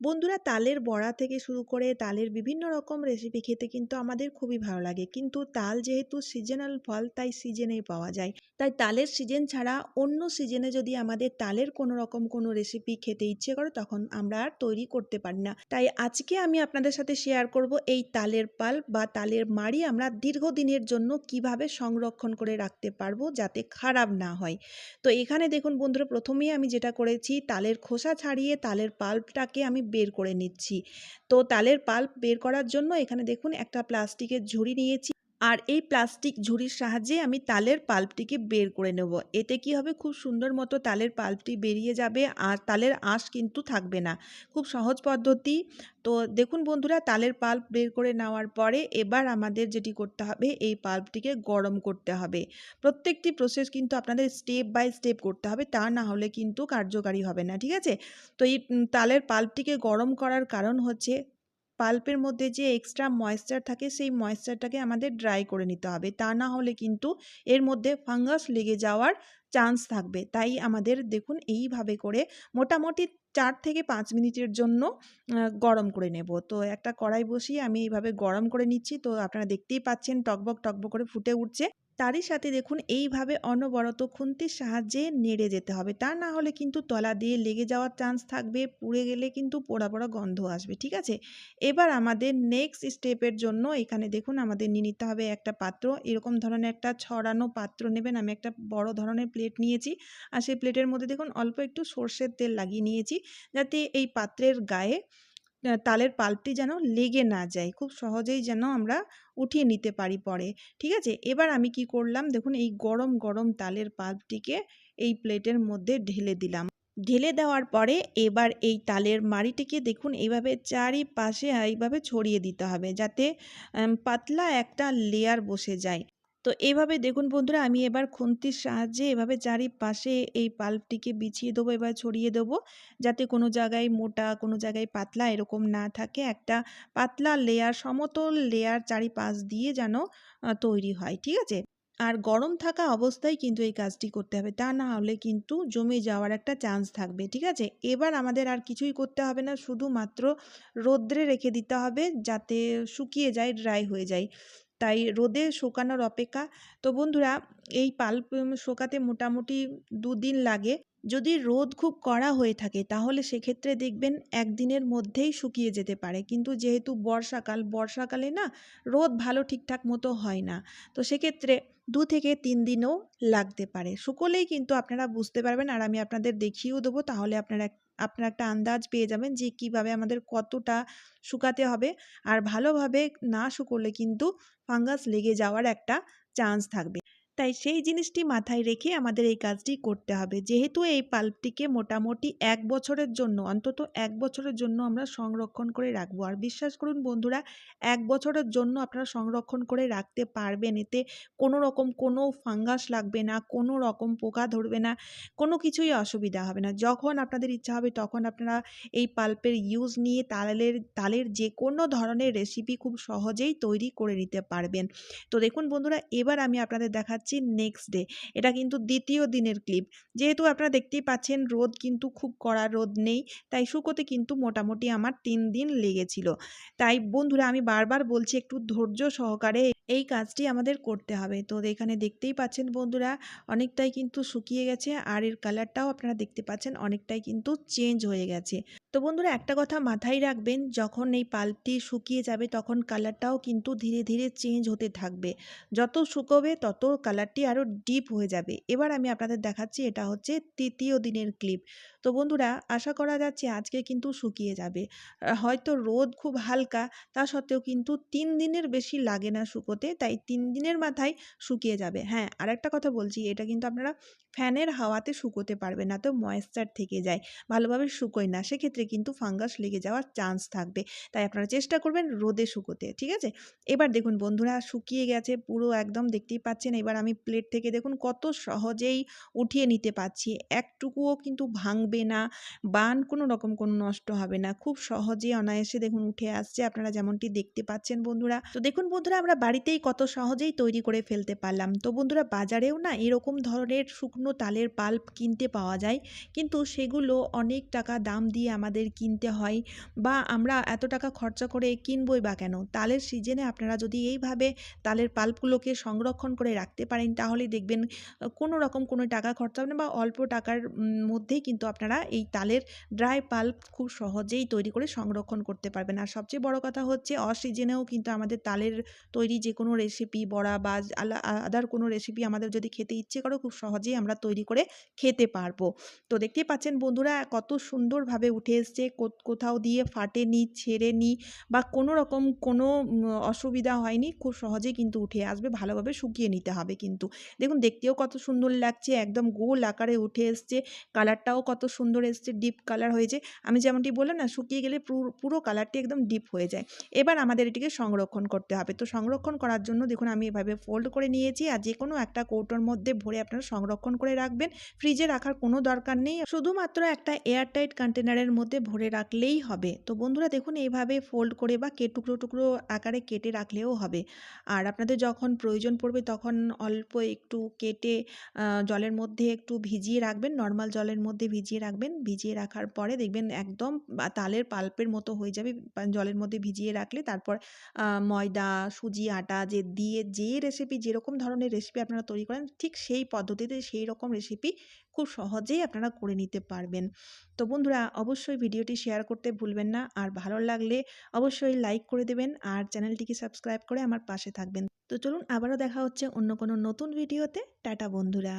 বন্ধুরা, তালের বড়া থেকে শুরু করে তালের বিভিন্ন রকম রেসিপি খেতে কিন্তু আমাদের খুবই ভালো লাগে। কিন্তু তাল যেহেতু সিজনাল ফল, তাই সিজনেই পাওয়া যায়। তাই তালের সিজন ছাড়া অন্য সিজনে যদি আমাদের তালের কোনো রকম কোনো রেসিপি খেতে ইচ্ছে করে, তখন আমরা আর তৈরি করতে পারি না। তাই আজকে আমি আপনাদের সাথে শেয়ার করব এই তালের পাল বা তালের মাড়ি আমরা দীর্ঘদিনের জন্য কীভাবে সংরক্ষণ করে রাখতে পারব যাতে খারাপ না হয়। তো এখানে দেখুন বন্ধুরা, প্রথমেই আমি যেটা করেছি, তালের খোসা ছাড়িয়ে তালের পাল্পটাকে আমি বের করে নিচ্ছি। তো তালের পাল্প বের করার জন্য এখানে দেখুন একটা প্লাস্টিকের ঝুড়ি নিয়েছি। আর এই প্লাস্টিক ঝুড়ির সাহায্যে আমি তালের পাল্পটিকে বের করে নেব। এতে কি হবে? খুব সুন্দর মতো তালের পাল্পটি বেরিয়ে যাবে, আর তালের আঁশ কিন্তু থাকবে না। খুব সহজ পদ্ধতি। তো দেখুন বন্ধুরা, তালের পাল্প বের করে নেওয়ার পরে এবার আমাদের যেটি করতে হবে, এই পাল্পটিকে গরম করতে হবে। প্রত্যেকটি প্রসেস কিন্তু আপনাদের স্টেপ বাই স্টেপ করতে হবে, তা না হলে কিন্তু কার্যকারী হবে না, ঠিক আছে? তো এই তালের পাল্পটিকে গরম করার কারণ হচ্ছে পাল্পের মধ্যে যে এক্সট্রা ময়েশ্চার থাকে, সেই ময়েশ্চারটাকে আমাদের ড্রাই করে নিতে হবে। তা না হলে কিন্তু এর মধ্যে ফাঙ্গাস লেগে যাওয়ার চান্স থাকবে। তাই আমাদের দেখুন এইভাবে করে মোটামুটি চার থেকে পাঁচ মিনিটের জন্য গরম করে নেব। তো একটা কড়াই বসিয়ে আমি এইভাবে গরম করে নিচ্ছি। তো আপনারা দেখতেই পাচ্ছেন টকবক টকবক করে ফুটে উঠছে। তারই সাথে দেখুন, এইভাবে অনবরত খুন্তির সাহায্যে নেড়ে যেতে হবে। তা না হলে কিন্তু তলা দিয়ে লেগে যাওয়ার চান্স থাকবে, পুড়ে গেলে কিন্তু পোড়া পোড়া গন্ধ আসবে, ঠিক আছে? এবার আমাদের নেক্সট স্টেপের জন্য এখানে দেখুন, আমাদের নিয়ে নিতে হবে একটা পাত্র। এরকম ধরনের একটা ছড়ানো পাত্র নেবেন। আমি একটা বড় ধরনের প্লেট নিয়েছি। আর সেই প্লেটের মধ্যে দেখুন, অল্প একটু সর্ষের তেল লাগিয়ে নিয়েছি। যাতে এই পাত্রের গায়ে তালের পাল্পটি যেন লেগে না যায়। খুব সহজেই যেন আমরা উঠিয়ে নিতে পারি পরে। ঠিক আছে? এবার আমি কি করলাম? দেখুন, এই গরম গরম তালের পাল্পটিকে এই প্লেটের মধ্যে ঢেলে দিলাম। ঢেলে দেওয়ার পরে এবার এই তালের মাড়িটিকে দেখুন এইভাবে চারিপাশে এইভাবে ছড়িয়ে দিতে হবে যাতে পাতলা একটা লেয়ার বসে যায়। তো এইভাবে দেখুন বন্ধুরা, আমি এবার খুন্তির সাহায্যে এভাবে চারিপাশে এই পাল্পটিকে বিছিয়ে দেবো, এবার ছড়িয়ে দেবো। যাতে কোনো জায়গায় মোটা, কোনো জায়গায় পাতলা এরকম না থাকে। একটা পাতলা লেয়ার সমতল লেয়ার চারিপাশ দিয়ে যেন তৈরি হয়, ঠিক আছে? আর গরম থাকা অবস্থায় কিন্তু এই কাজটি করতে হবে। তা না হলে কিন্তু জমে যাওয়ার একটা চান্স থাকবে, ঠিক আছে? এবার আমাদের আর কিছুই করতে হবে না। শুধুমাত্র রোদ্রে রেখে দিতে হবে যাতে শুকিয়ে যায় ড্রাই হয়ে যায়। তাই রোদে শুকানোর অপেক্ষা। তো বন্ধুরা এই পাল্প শোকাতে মোটামুটি দুদিন লাগে। যদি রোদ খুব কড়া হয়ে থাকে, তাহলে সেক্ষেত্রে দেখবেন একদিনের মধ্যেই শুকিয়ে যেতে পারে। কিন্তু যেহেতু বর্ষাকাল, বর্ষাকালে না রোদ ভালো ঠিকঠাক মতো হয় না। তো সেক্ষেত্রে দু থেকে তিন দিনও লাগতে পারে। শুকোলেই কিন্তু আপনারা বুঝতে পারবেন, আর আমি আপনাদের দেখিয়েও দেবো, তাহলে আপনারা আপনারা একটা আন্দাজ পেয়ে যাবেন যে কীভাবে আমাদের কতটা শুকাতে হবে। আর ভালোভাবে না শুকোলে কিন্তু ফাঙ্গাস লেগে যাওয়ার একটা চান্স থাকবে। তাই সেই জিনিসটি মাথায় রেখে আমাদের এই কাজটি করতে হবে। যেহেতু এই পাল্পটিকে মোটামুটি এক বছরের জন্য, অন্তত এক বছরের জন্য আমরা সংরক্ষণ করে রাখব। আর বিশ্বাস করুন বন্ধুরা, এক বছরের জন্য আপনারা সংরক্ষণ করে রাখতে পারবেন। এতে কোনো রকম কোনো ফাঙ্গাস লাগবে না, কোনো রকম পোকা ধরবে না, কোনো কিছুই অসুবিধা হবে না। যখন আপনাদের ইচ্ছা হবে তখন আপনারা এই পাল্পের ইউজ নিয়ে তালের তালের যে কোনো ধরনের রেসিপি খুব সহজেই তৈরি করে নিতে পারবেন। তো দেখুন বন্ধুরা, এবার আমি আপনাদের দেখাচ্ছি দেখাচ্ছি নেক্সট ডে এটা কিন্তু দ্বিতীয় দিনের ক্লিপ যেহেতু আপনারা দেখতেই পাচ্ছেন রোদ কিন্তু খুব কড়া রোদ নেই, তাই শুকোতে কিন্তু মোটামুটি আমার তিন দিন লেগেছিল। তাই বন্ধুরা, আমি বারবার বলছি একটু ধৈর্য সহকারে এই কাজটি আমাদের করতে হবে। তো এখানে দেখতেই পাচ্ছেন বন্ধুরা, অনেকটাই কিন্তু শুকিয়ে গেছে আর এর কালারটাও আপনারা দেখতে পাচ্ছেন, অনেকটাই কিন্তু চেঞ্জ হয়ে গেছে। তো বন্ধুরা একটা কথা মাথায় রাখবেন, যখন এই পাল্পটি শুকিয়ে যাবে তখন কালারটাও কিন্তু ধীরে ধীরে চেঞ্জ হতে থাকবে। যত শুকোবে তত কালারটি আরও ডিপ হয়ে যাবে। এবার আমি আপনাদের দেখাচ্ছি এটা হচ্ছে তৃতীয় দিনের ক্লিপ। তো বন্ধুরা আশা করা যাচ্ছে আজকে কিন্তু শুকিয়ে যাবে। হয়তো রোদ খুব হালকা, তা সত্ত্বেও কিন্তু তিন দিনের বেশি লাগে না শুকোতে, তাই তিন দিনের মাথায় শুকিয়ে যাবে। হ্যাঁ আর একটা কথা বলছি, এটা কিন্তু আপনারা ফ্যানের হাওয়াতে শুকোতে পারবে না, তো ময়েশ্চার থেকে যায়, ভালোভাবে শুকোয় না। সেক্ষেত্রে কিন্তু ফাঙ্গাস লেগে যাওয়ার চান্স থাকবে। তাই আপনারা চেষ্টা করবেন রোদে শুকোতে, ঠিক আছে? এবার দেখুন বন্ধুরা শুকিয়ে গেছে, পুরো একদম দেখতেই পাচ্ছেন। এবার আমি প্লেট থেকে দেখুন কত সহজেই উঠিয়ে নিতে পারছি। একটুকুও কিন্তু ভাঙবে না, বান কোনো রকম কোনো নষ্ট হবে না। খুব সহজে অনায়াসে দেখুন উঠে আসছে, আপনারা যেমনটি দেখতে পাচ্ছেন বন্ধুরা। তো দেখুন বন্ধুরা, আমরা বাড়িতেই কত সহজেই তৈরি করে ফেলতে পারলাম। তো বন্ধুরা, বাজারেও না এরকম ধরনের শুকনো তালের পাল্প কিনতে পাওয়া যায়। কিন্তু সেগুলো অনেক টাকা দাম দিয়ে আমাদের আমাদের কিনতে হয় বা আমরা এত টাকা খরচা করে কিনবই বা কেন? তালের সিজনে আপনারা যদি এইভাবে তালের পাল্পগুলোকে সংরক্ষণ করে রাখতে পারেন, তাহলে দেখবেন কোনো রকম কোনো টাকা খরচা হবে না বা অল্প টাকার মধ্যেই কিন্তু আপনারা এই তালের ড্রাই পাল্প খুব সহজেই তৈরি করে সংরক্ষণ করতে পারবেন। আর সবচেয়ে বড় কথা হচ্ছে, অসিজনেও কিন্তু আমাদের তালের তৈরি যে কোনো রেসিপি বড়া বা আদার কোনো রেসিপি আমাদের যদি খেতে ইচ্ছে করে, খুব সহজেই আমরা তৈরি করে খেতে পারব। তো দেখতেই পাচ্ছেন বন্ধুরা, কত সুন্দরভাবে উঠে এসছে কোথাও দিয়ে ফাটেনি ছেড়েনি বা কোনো রকম কোনো অসুবিধা হয়নি, খুব সহজেই কিন্তু উঠে আসবে, ভালোভাবে শুকিয়ে নিতে হবে কিন্তু। দেখুন, দেখতেও কত সুন্দর লাগছে, একদম গোল আকারে উঠে এসছে, কালারটাও কত সুন্দর এসছে, ডিপ কালার হয়েছে। আমি যেমনটি বললাম না, শুকিয়ে গেলে পুরো কালারটি একদম ডিপ হয়ে যায়। এবার আমাদের এটিকে সংরক্ষণ করতে হবে। তো সংরক্ষণ করার জন্য দেখুন, আমি এভাবে ফোল্ড করে নিয়েছি আর যে কোনো একটা কৌটোর মধ্যে ভরে আপনারা সংরক্ষণ করে রাখবেন। ফ্রিজে রাখার কোনো দরকার নেই। শুধুমাত্র একটা এয়ারটাইট কন্টেনারের মধ্যে ভরে রাখলেই হবে। তো বন্ধুরা দেখুন এইভাবে ফোল্ড করে বা কে টুকরো টুকরো আকারে কেটে রাখলেও হবে। আর আপনাদের যখন প্রয়োজন পড়বে তখন অল্প একটু কেটে জলের মধ্যে একটু ভিজিয়ে রাখবেন নর্মাল জলের মধ্যে ভিজিয়ে রাখবেন। ভিজিয়ে রাখার পরে দেখবেন একদম তালের পাল্পের মতো হয়ে যাবে। জলের মধ্যে ভিজিয়ে রাখলে তারপর ময়দা, সুজি, আটা যে দিয়ে যে রেসিপি যেরকম ধরনের রেসিপি আপনারা তৈরি করেন, ঠিক সেই পদ্ধতিতে সেই রকম রেসিপি খুব সহজেই আপনারা করে নিতে পারবেন। তো বন্ধুরা, অবশ্যই ভিডিওটি শেয়ার করতে ভুলবেন না। আর ভালো লাগলে অবশ্যই লাইক করে দেবেন আর চ্যানেলটিকে সাবস্ক্রাইব করে আমার পাশে থাকবেন। তো চলুন আবারও দেখা হচ্ছে অন্য কোনো নতুন ভিডিওতে। টাটা বন্ধুরা।